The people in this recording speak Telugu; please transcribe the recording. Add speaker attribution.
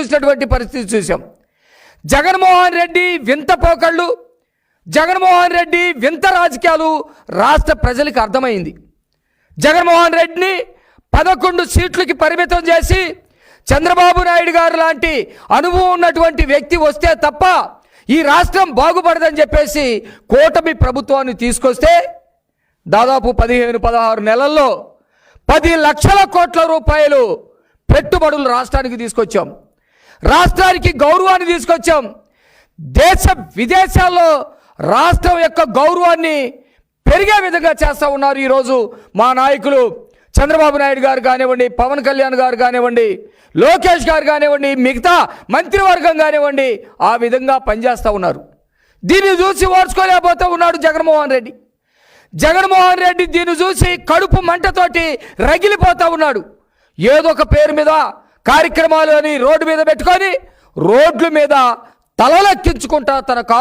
Speaker 1: చూసినటువంటి పరిస్థితి చూసాం జగన్మోహన్ రెడ్డి వింత పోకళ్ళు జగన్మోహన్ రెడ్డి వింత రాజకీయాలు రాష్ట్ర ప్రజలకు అర్థమైంది. జగన్మోహన్ రెడ్డిని పదకొండు సీట్లకి పరిమితం చేసి చంద్రబాబు నాయుడు గారు లాంటి అనుభవం ఉన్నటువంటి వ్యక్తి వస్తే తప్ప ఈ రాష్ట్రం బాగుపడదని చెప్పేసి కూటమి ప్రభుత్వాన్ని తీసుకొస్తే దాదాపు పదిహేను పదహారు నెలల్లో పది లక్షల కోట్ల రూపాయలు పెట్టుబడులు రాష్ట్రానికి తీసుకొచ్చాం. రాష్ట్రానికి గౌరవాన్ని తీసుకొచ్చాం. దేశ విదేశాల్లో రాష్ట్రం యొక్క గౌరవాన్ని పెరిగే విధంగా చేస్తూ ఉన్నారు ఈరోజు మా నాయకులు చంద్రబాబు నాయుడు గారు కానివ్వండి పవన్ కళ్యాణ్ గారు కానివ్వండి లోకేష్ గారు కానివ్వండి మిగతా మంత్రివర్గం కానివ్వండి ఆ విధంగా పనిచేస్తూ ఉన్నారు. దీన్ని చూసి ఓర్చుకోలేకపోతూ ఉన్నాడు జగన్మోహన్ రెడ్డి. జగన్మోహన్ రెడ్డి దీన్ని చూసి కడుపు మంటతోటి రగిలిపోతూ ఉన్నాడు. ఏదో ఒక పేరు మీద కార్యక్రమాలు అని రోడ్డు మీద పెట్టుకొని రోడ్ల మీద తలలెక్కించుకుంటా తన కారు